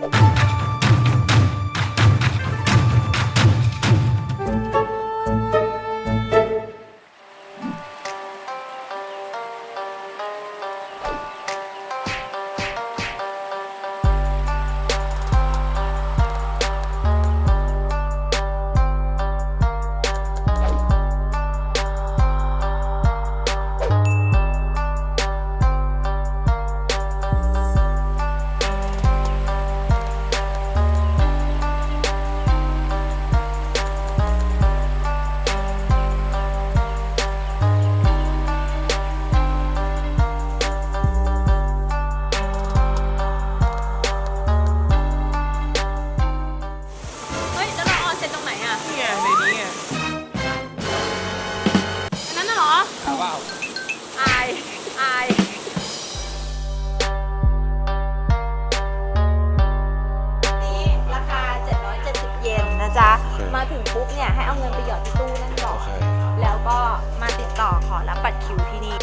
เออนเซ็นตรงไหนอะนี่ไงในนี้ไงอันนั้นน่ะเหรอเอาเปล่าอายอายนี้ราคา 770 เยนนะจ๊ะมาถึงปุ๊บเนี่ย ให้เอาเงินไปหยอดที่ตู้นั่นก่อนแล้วก็มาติดต่อขอรับบัตรคิวที่นี่